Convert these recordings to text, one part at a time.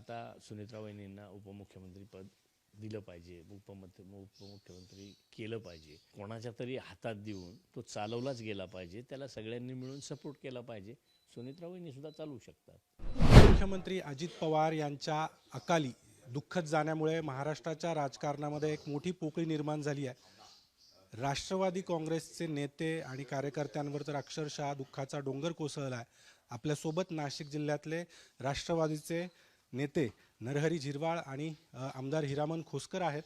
आता सुनेत्रा वहिनींना उपमुख्यमंत्री पद दिलं पाहिजे उपमुख्य उपमुख्यमंत्री केलं पाहिजे. कोणाच्या तरी हातात देऊन तो चालवलाच गेला पाहिजे त्याला सगळ्यांनी मिळून सपोर्ट केला पाहिजे. सुनेत्रा वहिनी सुद्धा चालवू शकतात. मुख्यमंत्री अजित पवार यांच्या अकाली दुःखद जाण्यामुळे महाराष्ट्राच्या राजकारणामध्ये एक मोठी पोकळी निर्माण झाली आहे. राष्ट्रवादी काँग्रेसचे नेते आणि कार्यकर्त्यांवर तर अक्षरशः दुःखाचा डोंगर कोसळला आहे. आपल्यासोबत नाशिक जिल्ह्यातले राष्ट्रवादीचे नेते नरहरी झिरवाळ आणि आमदार हिरामन खोसकर आहेत.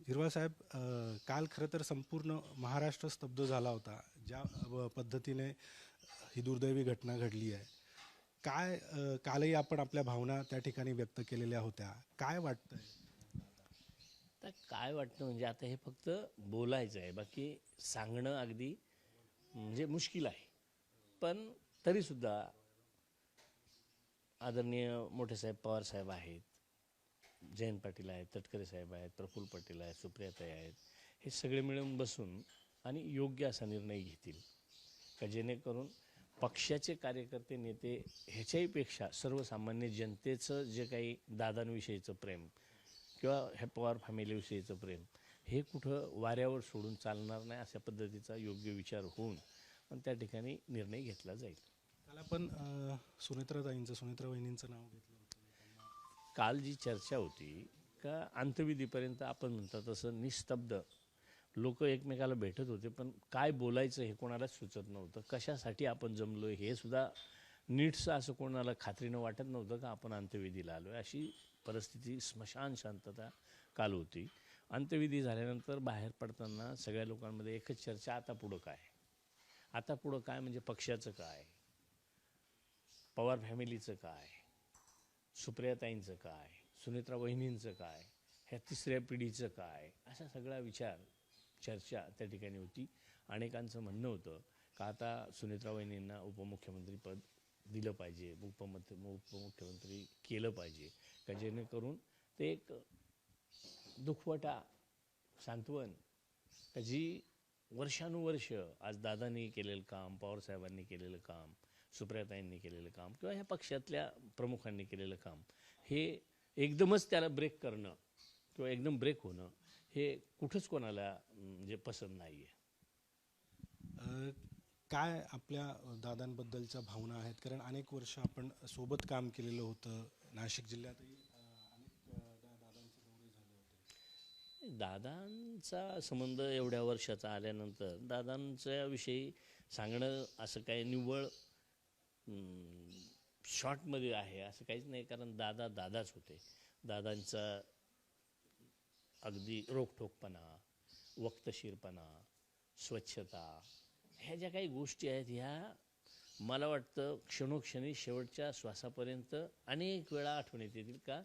झिरवाळ साहेब काल खरं तर संपूर्ण महाराष्ट्र स्तब्ध झाला होता. ज्या पद्धतीने ही दुर्दैवी घटना घडली आहे. काय कालही आपण आपल्या भावना त्या ठिकाणी व्यक्त केलेल्या होत्या? काय वाटतंय? तर काय वाटतं म्हणजे आता हे फक्त बोलायचं आहे. बाकी सांगणं अगदी म्हणजे मुश्किल आहे. पण तरीसुद्धा आदरणीय मोठे साहेब पवार साहेब आहेत जयंत पाटील आहेत तटकरे साहेब आहेत प्रफुल्ल पाटील आहेत सुप्रियाताई आहेत हे सगळे मिळून बसून आणि योग्य असा निर्णय घेतील. का जेणेकरून पक्षाचे कार्यकर्ते नेते ह्याच्याहीपेक्षा सर्वसामान्य जनतेचं जे काही दादांविषयीचं प्रेम किंवा ह्या पवार फॅमिलीविषयीचं प्रेम हे कुठं वाऱ्यावर सोडून चालणार नाही अशा पद्धतीचा योग्य विचार होऊन आणि त्या ठिकाणी निर्णय घेतला जाईल. काल आपण सुनेत्राताईंचं सुनेत्रा वहिनींचं नाव घेतलं होतं. काल जी चर्चा होती का अंतविधीपर्यंत आपण म्हणतो तसं निस्तब्ध. लोक एकमेकाला भेटत होते पण काय बोलायचं हे कोणालाच सुचत नव्हतं. कशासाठी आपण जमलो हे सुद्धा नीटचं असं कोणाला खात्रीनं वाटत नव्हतं का आपण अंत्यविधीला आलो अशी परिस्थिती स्मशान शांतता काल होती. अंत्यविधी झाल्यानंतर बाहेर पडताना सगळ्या लोकांमध्ये एकच चर्चा आता पुढं काय? आता पुढं काय? म्हणजे पक्षाचं काय? पवार फॅमिलीचं काय? सुप्रियाताईंचं काय? सुनेत्रा वहिनींचं काय? ह्या तिसऱ्या पिढीचं काय? असा सगळा विचार चर्चा त्या ठिकाणी होती. अनेकांचं म्हणणं होतं का आता सुनेत्रा वहिनींना उपमुख्यमंत्रीपद दिलं पाहिजे उपमुख्य उपमुख्यमंत्री केलं पाहिजे का जेणेकरून ते एक दुखवटा सांत्वन का जी वर्षानुवर्ष आज दादांनी केलेलं काम पवारसाहेबांनी केलेलं काम सुप्रियाताईंनी केलेलं काम किंवा ह्या पक्षातल्या प्रमुखांनी केलेलं काम हे एकदमच त्याला ब्रेक करणं किंवा एकदम ब्रेक होणं हे कुठंच कोणाला म्हणजे पसंत नाही आहे काय आपल्या दादांबद्दलच्या भावना आहेत? कारण अनेक वर्ष आपण सोबत काम केलेलं होतं. नाशिक जिल्ह्यातही दादांचे संबंध एवढ्या वर्षाचा आल्यानंतर दादांच्या विषयी सांगणं असं काही निव्वळ शॉर्टमध्ये आहे असं काहीच नाही कारण दादा दादाच होते. दादांचा अगदी रोखठोकपणा वक्तशीरपणा स्वच्छता ह्या ज्या काही गोष्टी आहेत ह्या मला वाटतं क्षणोक्षणी शेवटच्या श्वासापर्यंत अनेक वेळा आठवणीत येतील का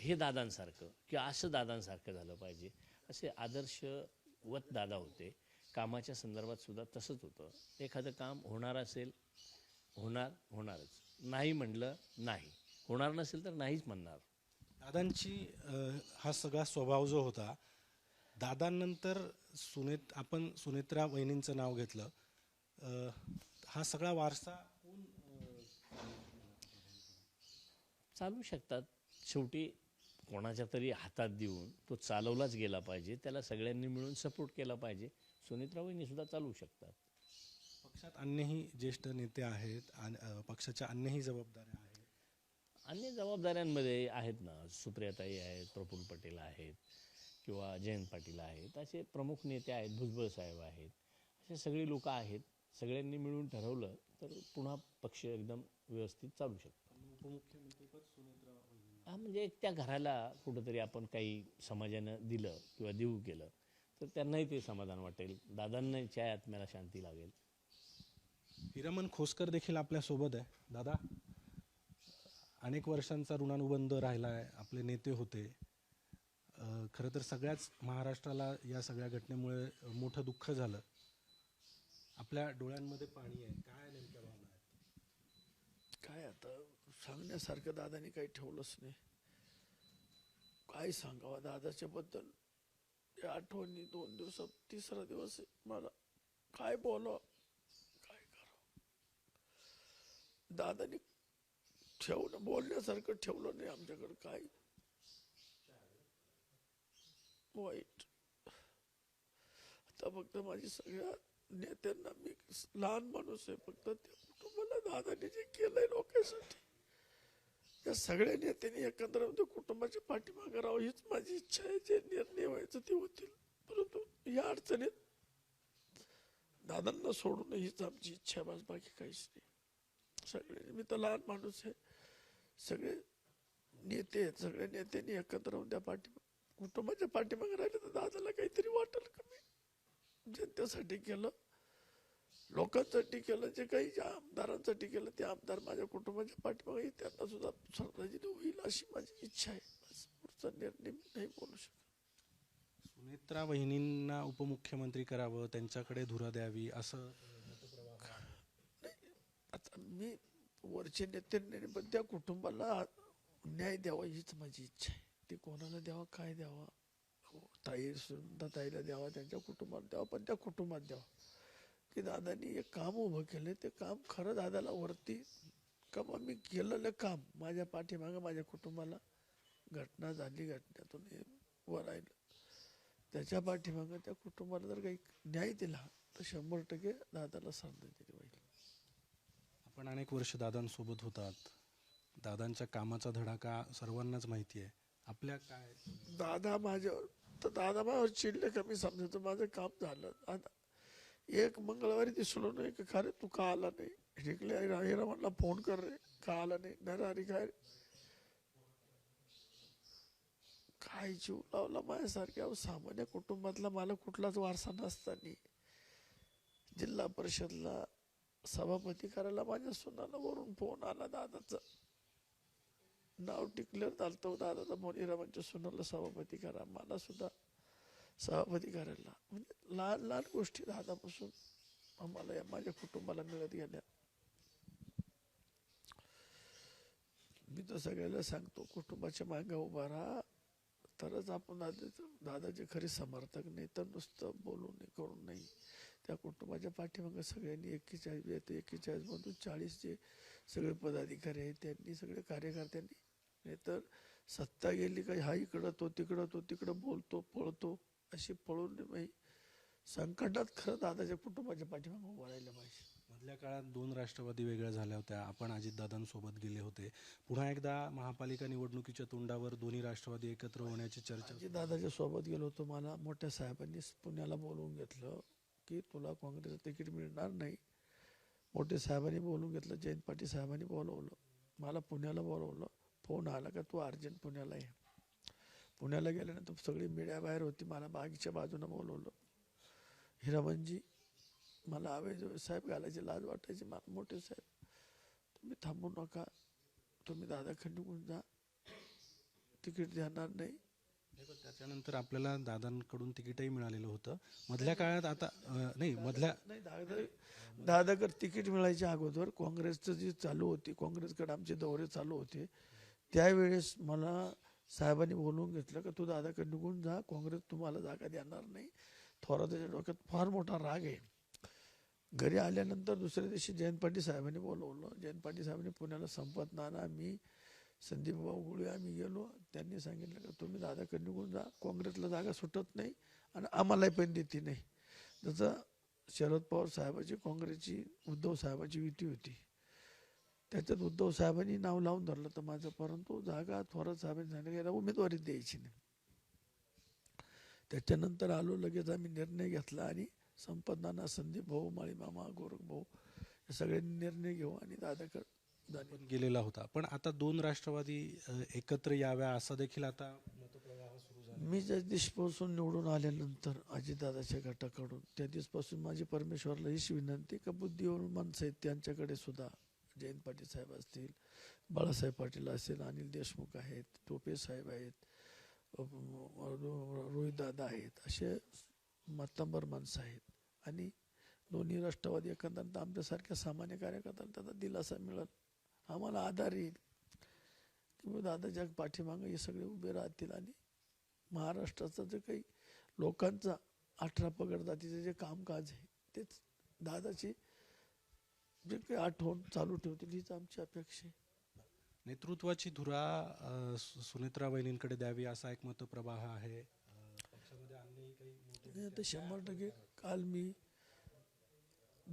हे दादांसारखं किंवा असं दादांसारखं झालं पाहिजे. असे आदर्शवत दादा होते. कामाच्या संदर्भात सुद्धा तसंच होतं. एखादं काम होणार असेल होणार होणारच. नाही म्हणलं नाही. होणार नसेल तर नाहीच म्हणणार. दादांची हा सगळा स्वभाव जो होता दादांनंतर सुनेत आपण सुनेत्रा वहिनींचं नाव घेतलं. हा सगळा वारसा कोण चालू शकतात. शेवटी कोणाच्या तरी हातात देऊन तो चालवलाच गेला पाहिजे. त्याला सगळ्यांनी मिळून सपोर्ट केला पाहिजे. सुनेत्रा वहिनी सुद्धा चालवू शकतात. पक्षात अन्यही ज्येष्ठ नेते आहेत आणि पक्षाच्या अन्यही जबाबदाऱ्या आहेत? अन्य जबाबदाऱ्यांमध्ये आहेत ना. सुप्रियाताई आहेत प्रफुल्ल पटेल आहेत किंवा जयंत पाटील आहेत. असे प्रमुख नेते आहेत भुजबळ साहेब आहेत. असे सगळी लोक आहेत. सगळ्यांनी मिळून ठरवलं तर पुन्हा पक्ष एकदम व्यवस्थित चालू शकतो. उपमुख्यमंत्रीपद सुनेत्रा वहिनी हा म्हणजे एक त्या घराला कुठंतरी आपण काही समाजानं दिलं किंवा देऊ केलं तर त्यांनाही ते समाधान वाटेल. दादांना त्या आत्म्याला शांती लागेल. हिरमन खोसकर देखील आपल्यासोबत आहे. दादा अनेक वर्षांचा ऋणानुबंध राहिला आहे आपले नेते होते. खरं तर सगळ्याच महाराष्ट्राला या सगळ्या घटनेमुळे मोठं दुःख झालं. आपल्या डोळ्यांमध्ये पाणी आहे. काय नेमक्या भावना आहेत? काय आता? सांगण्यासारखं दादाने काही ठेवलंच नाही. काय सांगावं? दादाच्या बद्दल या आठवणी दोन दिवसात तिसरा दिवस मला काय बोलावं काय करावं दादानी ठेवणं बोलण्यासारखं ठेवलं नाही आमच्याकडं काय वाईट आता फक्त माझी सगळ्या नेत्यांना मी लहान माणूस आहे फक्त त्या कुटुंबाला दादाने जे केलंय लोकांसाठी या सगळ्या नेत्यांनी एकत्र कुटुंबाच्या पाठीमागे राहावं हीच माझी इच्छा आहे जे निर्णय व्हायचं ते होतील. परंतु या अडचणीत दादांना सोडून हीच आमची इच्छा आहे बाकी काहीच नाही. सगळे मी तर लहान माणूस आहे. सगळे नेते आहेत सगळ्या नेत्यांनी एकत्र राहून त्या पाठी कुटुंबाच्या पाठीमागे राहिले तर दादाला काहीतरी वाटेल कमी जनतेसाठी केलं लोकांसाठी केलं जे काही ज्या आमदारांसाठी केलं ते आमदार माझ्या कुटुंबाच्या पाठीमागे त्यांना सुद्धा सरदाजीने होईल अशी माझी इच्छा आहे. पुढचा निर्णय मी नाही बोलू शकत. सुनेत्रा वहिनींना उपमुख्यमंत्री करावं त्यांच्याकडे धुरा द्यावी असं मी वरचे नेत्यांनी पण त्या कुटुंबाला न्याय द्यावा हीच माझी इच्छा आहे. ते कोणाला द्यावा काय द्यावा? हो, ताई सुद्धा ताईला द्यावा त्यांच्या कुटुंबाला द्यावा पण त्या कुटुंबात द्यावा. की दादानी एक काम उभं केलं ते काम खरं दादाला वरती का मग मी केलेलं काम माझ्या पाठीमागं माझ्या कुटुंबाला घटना झाली घटनेतून हे वर राहिलं त्याच्या पाठीमागं त्या कुटुंबाला जर काही न्याय दिला तर शंभर टक्के दादाला श्रद्धांजली पाहिजे आपण अनेक वर्ष दादांसोबत होतात. दादांच्या कामाचा धडाका सर्वांनाच माहिती आहे. आपल्या काय? दादा माझ्यावर तर दादा माझ्यावर चिडले का मी समजतो माझं काम झालं. दादा एक मंगळवारी दिसलो नाही का खरे तू का आला नाही? जिंकले हिरा म्हणला फोन कर रे का आला नाही? नाही अरे काय काय जीव लावला माझ्यासारख्या सामान्य कुटुंबातला मला कुठलाच वारसा नसताना. जिल्हा परिषदला सभापती करायला माझ्या सुनाला वरून फोन आला दादाचा. नाव डिक्लेअर चालतो हो दादाचा फोन सुनाला सभापती करा. मला सुद्धा सभापती करायला. म्हणजे लहान लहान गोष्टी दादापासून आम्हाला या माझ्या कुटुंबाला मिळत गेल्या. मी तर सगळ्याला सांगतो कुटुंबाच्या मागे उभा राहा. तरच आपण दादाचं दादाचे खरे समर्थक नाही तर नुसतं बोलून नाही करून नाही. त्या कुटुंबाच्या पाठीमागे सगळ्यांनी एक्केचाळीस येते एक्केचाळीस मधून चाळीस जे सगळे पदाधिकारी आहेत त्यांनी सगळे कार्यकर्त्यांनी नाहीतर सत्ता गेली का हा इकडं तो तिकडं तो तिकडं बोलतो पळतो अशी पळून संकटात खरं दादाच्या कुटुंबाच्या पाठीमागे उभं राहिलं पाहिजे. मधल्या काळात दोन राष्ट्रवादी वेगळ्या झाल्या होत्या. आपण अजितदादांसोबत गेले होते. पुन्हा एकदा महापालिका निवडणुकीच्या तोंडावर दोन्ही राष्ट्रवादी एकत्र होण्याची चर्चा आजी दादाच्या सोबत गेलो होतो मला. मोठ्या साहेबांनी पुण्याला बोलवून घेतलं. की तुला काँग्रेसचं तिकीट मिळणार नाही. मोठे साहेबांनी बोलून घेतलं जयंत पाटील साहेबांनी बोलवलं. मला पुण्याला बोलवलं. फोन आला का तू अर्जंट पुण्याला ये. पुण्याला गेल्यानंतर सगळी मीडिया बाहेर होती. मला बागीच्या बाजूनं बोलवलं. हिरामनजी मला हवे साहेब घालायची लाज वाटायची. मला मोठे साहेब तुम्ही थांबू नका. तुम्ही दादा निघून जा. तिकीट देणार नाही. त्याच्यानंतर आपल्याला दादांकडून तिकीटही मिळालेलं होतं. मधल्या काळात आता अं, नाही मधल्या नाही दादा दादाकडे तिकीट मिळायच्या अगोदर काँग्रेसचं जे चालू होती काँग्रेसकडे आमचे दौरे चालू होते त्यावेळेस मला साहेबांनी बोलवून घेतलं का तू दादाकडे निघून जा काँग्रेस तुम्हाला जागा देणार नाही. थोराताच्या डोक्यात फार मोठा राग आहे. घरी आल्यानंतर दुसऱ्या दिवशी जयंत पाटील साहेबांनी बोलवलं. जयंत पाटील साहेबांनी पुण्याला संपत नाना मी संदीप भाऊ गुळे आम्ही गेलो. त्यांनी सांगितलं का तुम्ही दादाकडे निघून जा काँग्रेसला जागा सुटत नाही आणि आम्हालाही पण देते नाही. जसं शरद पवार साहेबाची काँग्रेसची उद्धव साहेबाची युती होती. त्याच्यात उद्धव साहेबांनी नाव लावून धरलं तर माझं परंतु जागा थोरात साहेबांनी सांगितलं याला उमेदवारी द्यायची नाही. त्याच्यानंतर आलो लगेच आम्ही निर्णय घेतला आणि संपत संदीप भाऊ माळी मामा गोरख भाऊ हे सगळ्यांनी निर्णय घेऊ आणि दादाकडे जाणे पण गेलेला होता. पण आता दोन राष्ट्रवादी एकत्र याव्या असा देखील आता मतप्रवाह सुरू झाला. मी ज्या दिवशीपासून निवडून आल्यानंतर अजितदादाच्या गटाकडून त्या दिवसपासून माझी परमेश्वरला हीच विनंती का बुद्धिवर माणसं आहेत त्यांच्याकडे सुद्धा जयंत पाटील साहेब असतील बाळासाहेब पाटील असेल अनिल देशमुख आहेत टोपे साहेब आहेत रोहितदादा आहेत असे मातंबर माणसं आहेत. आणि दोन्ही राष्ट्रवादी एकंदरीत आमच्यासारख्या सामान्य कार्यकर्त्यांना त्याचा दिलासा मिळत आम्हाला आधार येईल. मग दादाच्या पाठीमागं हे सगळे उभे राहतील आणि महाराष्ट्राचं जे काही लोकांचा अठरा पगड जातीचं जे कामकाज आहे तेच दादाची जे काही आठवण चालू ठेवतील हीच आमची अपेक्षा आहे. नेतृत्वाची धुरा सुनेत्रा वहिनींकडे द्यावी असा एक मतप्रवाह आहे. शंभर टक्के काल मी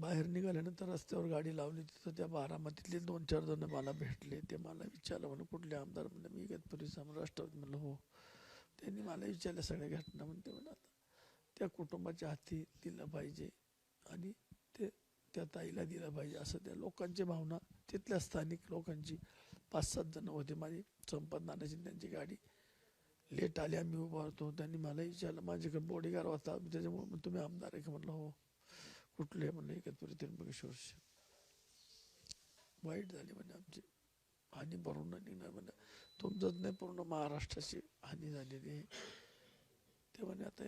बाहेर निघाल्यानंतर रस्त्यावर गाडी लावली. तिथं त्या बारामतीतले दोन चार जण मला भेटले. ते मला विचारलं म्हणून कुठले आमदार? म्हणलं मी इगतपुरी राष्ट्रवादी. म्हणलं हो. त्यांनी मला विचारल्या सगळ्या घटना. म्हणते म्हणा त्या कुटुंबाच्या हाती दिलं पाहिजे आणि ते त्या ताईला दिलं पाहिजे. असं त्या लोकांची भावना तिथल्या स्थानिक लोकांची पाच सात जण होते. माझी संपत नानाची त्यांची गाडी लेट आली. आम्ही उभा होतो. त्यांनी मला विचारलं माझ्याकडे बॉडीगार्ड होता? त्याच्यामुळे मग तुम्ही आमदार आहे का? म्हणलं हो. कुठले म्हणे एकत्र त्र्यंबकेश्वर वाईट झाली म्हणजे आमची. हानी भरून निघणार म्हणजे तुमचंच नाही पूर्ण महाराष्ट्राची हानी झालेली आहे. ते म्हणे आता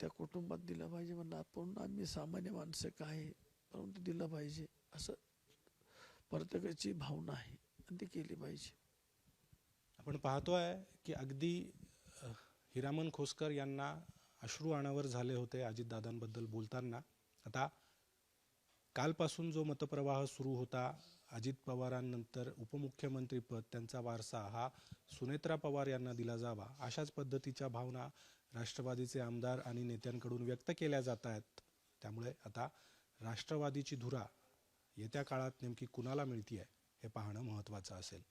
त्या कुटुंबात दिलं पाहिजे म्हणणं पूर्ण आम्ही सामान्य माणसं काय परंतु दिलं पाहिजे. असं प्रत्येकाची भावना आहे. आणि ती केली पाहिजे. आपण पाहतोय की अगदी हिरामन खोसकर यांना अश्रू अनावर झाले होते अजितदादांबद्दल बोलताना. आता कालपासून जो मतप्रवाह सुरू होता अजित पवारांनंतर उपमुख्यमंत्रीपद त्यांचा वारसा हा सुनेत्रा पवार यांना दिला जावा अशाच पद्धतीच्या भावना राष्ट्रवादीचे आमदार आणि नेत्यांकडून व्यक्त केल्या जात आहेत. त्यामुळे आता राष्ट्रवादीची धुरा येत्या काळात नेमकी कुणाला मिळतीय हे पाहणं महत्त्वाचं असेल.